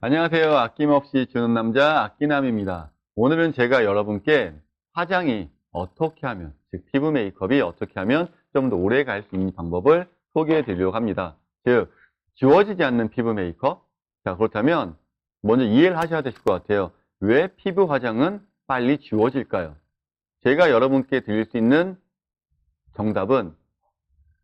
안녕하세요. 아낌없이 주는 남자 아끼남입니다. 오늘은 제가 여러분께 화장이 어떻게 하면, 즉 피부 메이크업이 어떻게 하면 좀 더 오래 갈 수 있는 방법을 소개해 드리려고 합니다. 즉, 지워지지 않는 피부 메이크업? 자, 그렇다면 먼저 이해를 하셔야 되실 것 같아요. 왜 피부 화장은 빨리 지워질까요? 제가 여러분께 드릴 수 있는 정답은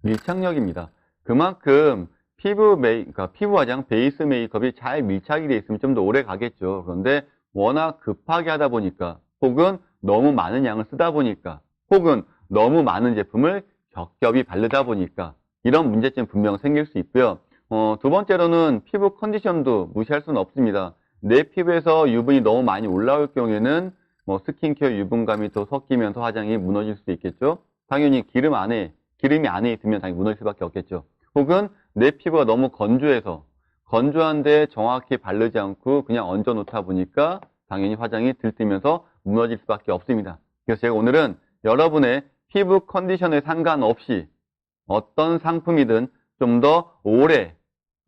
밀착력입니다. 그만큼 피부 메이, 그러니까 피부 화장 베이스 메이크업이 잘 밀착이 되어 있으면 좀 더 오래 가겠죠. 그런데 워낙 급하게 하다 보니까 혹은 너무 많은 양을 쓰다 보니까 혹은 너무 많은 제품을 겹겹이 바르다 보니까 이런 문제점 분명 생길 수 있고요. 어, 두 번째로는 피부 컨디션도 무시할 수는 없습니다. 내 피부에서 유분이 너무 많이 올라올 경우에는 뭐 스킨케어 유분감이 더 섞이면서 화장이 무너질 수도 있겠죠. 당연히 기름 안에 기름이 안에 있으면 당연히 무너질 수밖에 없겠죠. 혹은 내 피부가 너무 건조해서 건조한데 정확히 바르지 않고 그냥 얹어 놓다 보니까 당연히 화장이 들뜨면서 무너질 수밖에 없습니다. 그래서 제가 오늘은 여러분의 피부 컨디션에 상관없이 어떤 상품이든 좀 더 오래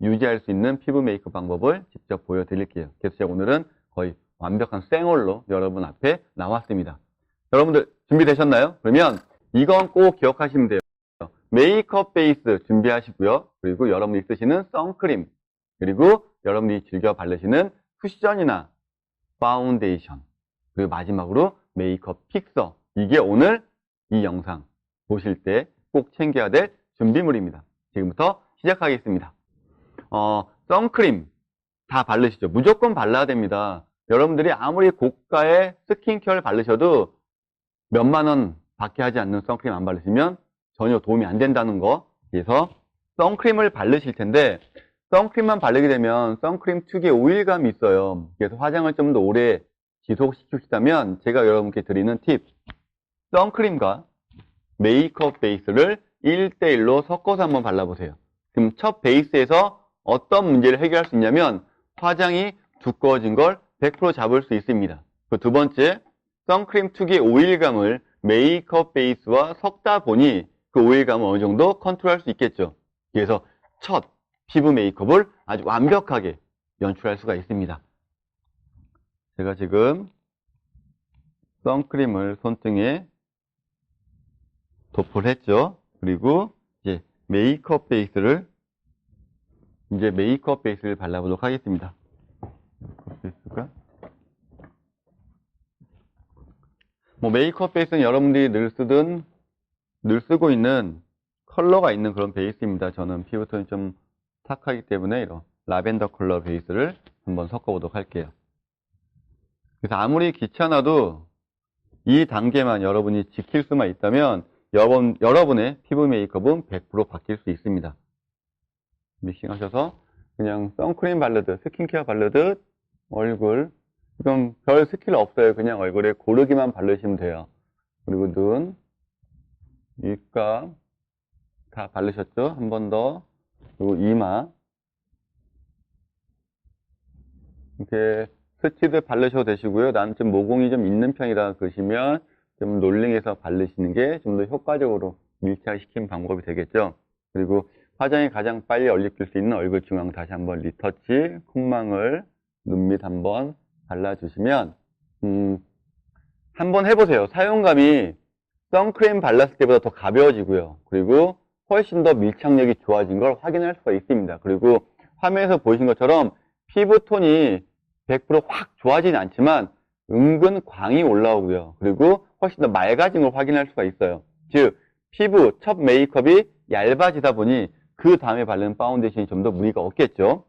유지할 수 있는 피부 메이크업 방법을 직접 보여드릴게요. 그래서 제가 오늘은 거의 완벽한 생얼로 여러분 앞에 나왔습니다. 여러분들 준비되셨나요? 그러면 이건 꼭 기억하시면 돼요. 메이크업 베이스 준비하시고요. 그리고 여러분이 쓰시는 선크림, 그리고 여러분이 즐겨 바르시는 쿠션이나 파운데이션, 그리고 마지막으로 메이크업 픽서. 이게 오늘 이 영상 보실 때 꼭 챙겨야 될 준비물입니다. 지금부터 시작하겠습니다. 어, 선크림 다 바르시죠. 무조건 발라야 됩니다. 여러분들이 아무리 고가의 스킨케어를 바르셔도 몇만 원 밖에 하지 않는 선크림 안 바르시면 전혀 도움이 안 된다는 거. 그래서 선크림을 바르실 텐데 선크림만 바르게 되면 선크림 특유의 오일감이 있어요. 그래서 화장을 좀 더 오래 지속시키시다면 제가 여러분께 드리는 팁. 선크림과 메이크업 베이스를 1대1로 섞어서 한번 발라보세요. 그럼 첫 베이스에서 어떤 문제를 해결할 수 있냐면 화장이 두꺼워진 걸 100% 잡을 수 있습니다. 그 두 번째, 선크림 특유의 오일감을 메이크업 베이스와 섞다 보니 그 오일감을 어느 정도 컨트롤할 수 있겠죠. 그래서 첫 피부 메이크업을 아주 완벽하게 연출할 수가 있습니다. 제가 지금 선크림을 손등에 도포를 했죠. 그리고 이제 메이크업 베이스를 이제 메이크업 베이스를 발라보도록 하겠습니다. 뭐 메이크업 베이스는 여러분들이 늘 쓰든 늘 쓰고 있는 컬러가 있는 그런 베이스입니다. 저는 피부톤이 좀 탁하기 때문에 이런 라벤더 컬러 베이스를 한번 섞어보도록 할게요. 그래서 아무리 귀찮아도 이 단계만 여러분이 지킬 수만 있다면 여러분, 여러분의 피부 메이크업은 100% 바뀔 수 있습니다. 믹싱 하셔서 그냥 선크림 바르듯 스킨케어 바르듯 얼굴 이건 별 스킬 없어요. 그냥 얼굴에 고르기만 바르시면 돼요. 그리고 눈, 입가 다 바르셨죠? 한 번 더. 그리고 이마 이렇게 스치듯 바르셔도 되시고요. 나는 좀 모공이 좀 있는 편이라 그러시면 좀 롤링해서 바르시는 게 좀 더 효과적으로 밀착시킨 방법이 되겠죠. 그리고 화장이 가장 빨리 얼리킬 수 있는 얼굴 중앙 다시 한번 리터치, 콧망울, 눈 밑 한번 발라주시면 음, 한번 해보세요. 사용감이 선크림 발랐을 때보다 더 가벼워지고요. 그리고 훨씬 더 밀착력이 좋아진 걸 확인할 수가 있습니다. 그리고 화면에서 보신 것처럼 피부톤이 100%확 좋아지진 않지만 은근 광이 올라오고요. 그리고 훨씬 더 맑아진 걸 확인할 수가 있어요. 즉 피부 첫 메이크업이 얇아지다 보니 그 다음에 바르는 파운데이션이 좀 더 무리가 없겠죠.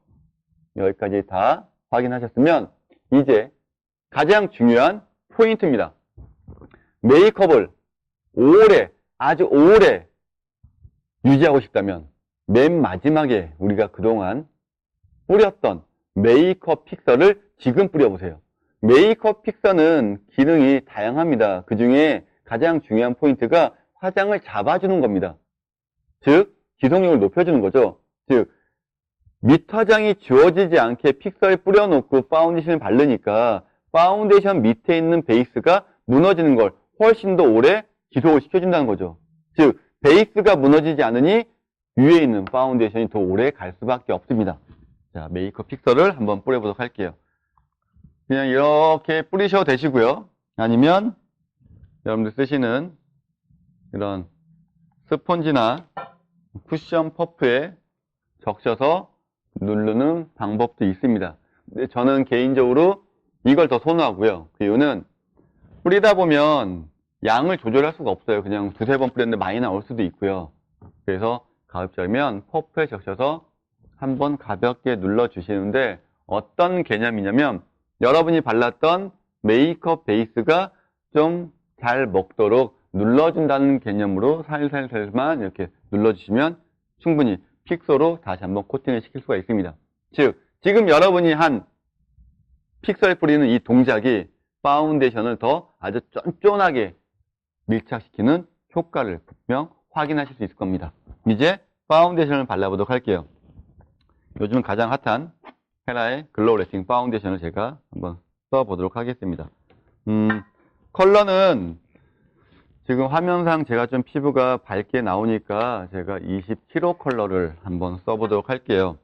여기까지 다 확인하셨으면 이제 가장 중요한 포인트입니다. 메이크업을 오래 아주 오래 유지하고 싶다면 맨 마지막에 우리가 그동안 뿌렸던 메이크업 픽서를 지금 뿌려보세요. 메이크업 픽서는 기능이 다양합니다. 그 중에 가장 중요한 포인트가 화장을 잡아주는 겁니다. 즉, 지속력을 높여주는 거죠. 즉, 밑화장이 지워지지 않게 픽서를 뿌려놓고 파운데이션을 바르니까 파운데이션 밑에 있는 베이스가 무너지는 걸 훨씬 더 오래 지속을 시켜준다는 거죠. 즉, 베이스가 무너지지 않으니 위에 있는 파운데이션이 더 오래 갈 수밖에 없습니다. 자, 자, 메이크업 픽서를 한번 뿌려보도록 할게요. 그냥 이렇게 뿌리셔도 되시고요. 아니면 여러분들 쓰시는 이런 스펀지나 쿠션 퍼프에 적셔서 누르는 방법도 있습니다. 저는 개인적으로 이걸 더 선호하고요. 그 이유는 뿌리다 보면 양을 조절할 수가 없어요. 그냥 두세 번 뿌렸는데 많이 나올 수도 있고요. 그래서 가급적이면 퍼프에 적셔서 한번 가볍게 눌러주시는데 어떤 개념이냐면 여러분이 발랐던 메이크업 베이스가 좀 잘 먹도록 눌러준다는 개념으로 살살살만 이렇게 눌러주시면 충분히 픽서로 다시 한번 코팅을 시킬 수가 있습니다. 즉, 지금 여러분이 한 픽서에 뿌리는 이 동작이 파운데이션을 더 아주 쫀쫀하게 밀착시키는 효과를 분명 확인하실 수 있을 겁니다. 이제 파운데이션을 발라보도록 할게요. 요즘 가장 핫한 헤라의 글로우 래핑 파운데이션을 제가 한번 써보도록 하겠습니다. 음, 컬러는 지금 화면상 제가 좀 피부가 밝게 나오니까 제가 27호 컬러를 한번 써보도록 할게요.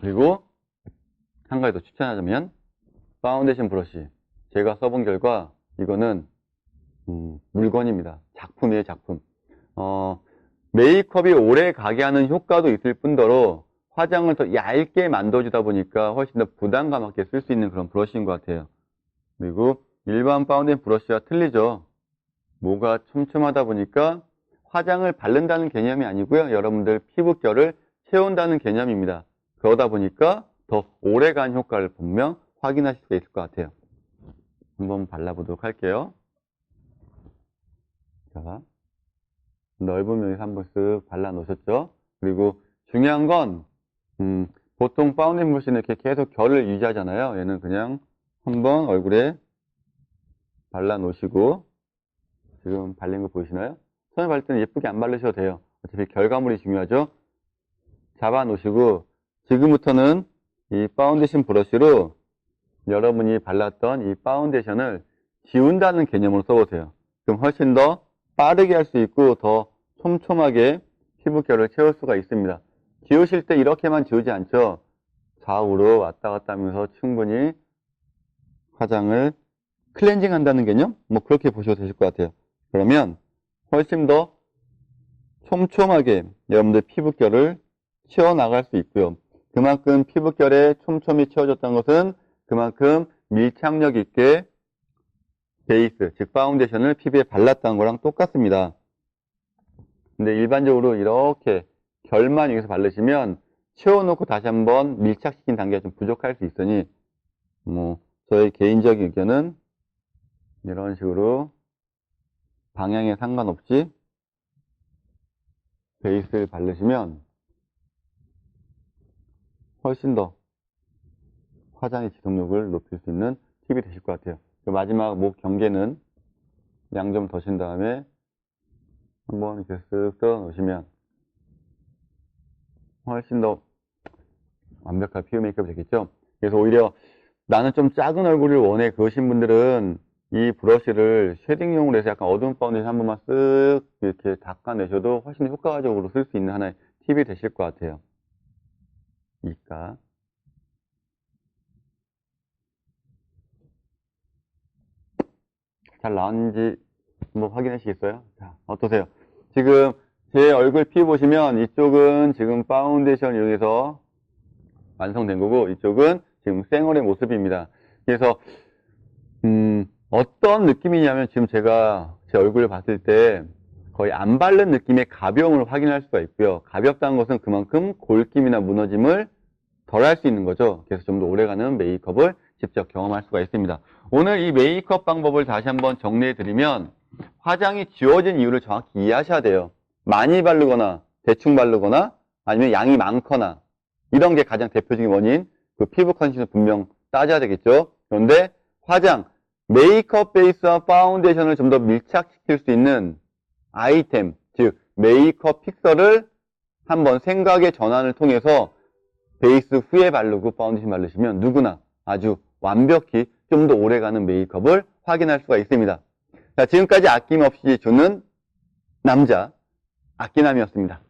그리고 한 가지 더 추천하자면 파운데이션 브러쉬 제가 써본 결과 이거는 음, 물건입니다. 작품이에요, 작품. 어, 메이크업이 오래 가게 하는 효과도 있을 뿐더러 화장을 더 얇게 만들어주다 보니까 훨씬 더 부담감 없게 쓸 수 있는 그런 브러쉬인 것 같아요. 그리고 일반 파운데이션 브러쉬와 틀리죠. 모가 촘촘하다 보니까 화장을 바른다는 개념이 아니고요. 여러분들 피부결을 채운다는 개념입니다. 그러다 보니까 더 오래간 효과를 분명 확인하실 수 있을 것 같아요. 한번 발라보도록 할게요. 자, 넓은 면에서 한번 쓱 발라 놓으셨죠? 그리고 중요한 건, 음, 보통 파운데이션 브러쉬는 이렇게 계속 결을 유지하잖아요. 얘는 그냥 한번 얼굴에 발라 놓으시고, 지금 발린 거 보이시나요? 손에 바를 때는 예쁘게 안 바르셔도 돼요. 어차피 결과물이 중요하죠? 잡아 놓으시고, 지금부터는 이 파운데이션 브러쉬로 여러분이 발랐던 이 파운데이션을 지운다는 개념으로 써보세요. 그럼 훨씬 더 빠르게 할 수 있고 더 촘촘하게 피부결을 채울 수가 있습니다. 지우실 때 이렇게만 지우지 않죠. 좌우로 왔다 갔다 하면서 충분히 화장을 클렌징 한다는 개념? 뭐 그렇게 보셔도 되실 것 같아요. 그러면 훨씬 더 촘촘하게 여러분들 피부결을 채워나갈 수 있고요. 그만큼 피부결에 촘촘히 채워졌다는 것은 그만큼 밀착력 있게 베이스, 즉 파운데이션을 피부에 발랐다는 거랑 똑같습니다. 근데 일반적으로 이렇게 결만 여기서 바르시면 채워놓고 다시 한번 밀착시킨 단계가 좀 부족할 수 있으니 뭐 저의 개인적인 의견은 이런 식으로 방향에 상관없이 베이스를 바르시면 훨씬 더 화장의 지속력을 높일 수 있는 팁이 되실 것 같아요. 그 마지막 목 경계는 양좀 더신 다음에 한번 이렇게 쓱 썰어 놓으시면 훨씬 더 완벽한 피부 메이크업이 되겠죠. 그래서 오히려 나는 좀 작은 얼굴을 원해 그러신 분들은 이 브러쉬를 쉐딩용으로 해서 약간 어두운 파운데이션 한 번만 쓱 이렇게 닦아내셔도 훨씬 효과적으로 쓸 수 있는 하나의 팁이 되실 것 같아요. 이까 잘 나왔는지 한번 확인하시겠어요? 자, 어떠세요? 지금 제 얼굴 피부 보시면 이쪽은 지금 파운데이션 이용해서 완성된 거고 이쪽은 지금 생얼의 모습입니다. 그래서 음, 어떤 느낌이냐면 지금 제가 제 얼굴을 봤을 때 거의 안 바른 느낌의 가벼움을 확인할 수가 있고요. 가볍다는 것은 그만큼 골김이나 무너짐을 덜 할 수 있는 거죠. 그래서 좀 더 오래가는 메이크업을 직접 경험할 수가 있습니다. 오늘 이 메이크업 방법을 다시 한번 정리해 드리면 화장이 지워진 이유를 정확히 이해하셔야 돼요. 많이 바르거나 대충 바르거나 아니면 양이 많거나 이런 게 가장 대표적인 원인 그 피부 컨디션을 분명 따져야 되겠죠. 그런데 화장, 메이크업 베이스와 파운데이션을 좀 더 밀착시킬 수 있는 아이템, 즉 메이크업 픽서를 한번 생각의 전환을 통해서 베이스 후에 바르고 파운데이션 바르시면 누구나 아주 완벽히 좀 더 오래가는 메이크업을 확인할 수가 있습니다. 자, 지금까지 아낌없이 주는 남자, 아끼남이었습니다.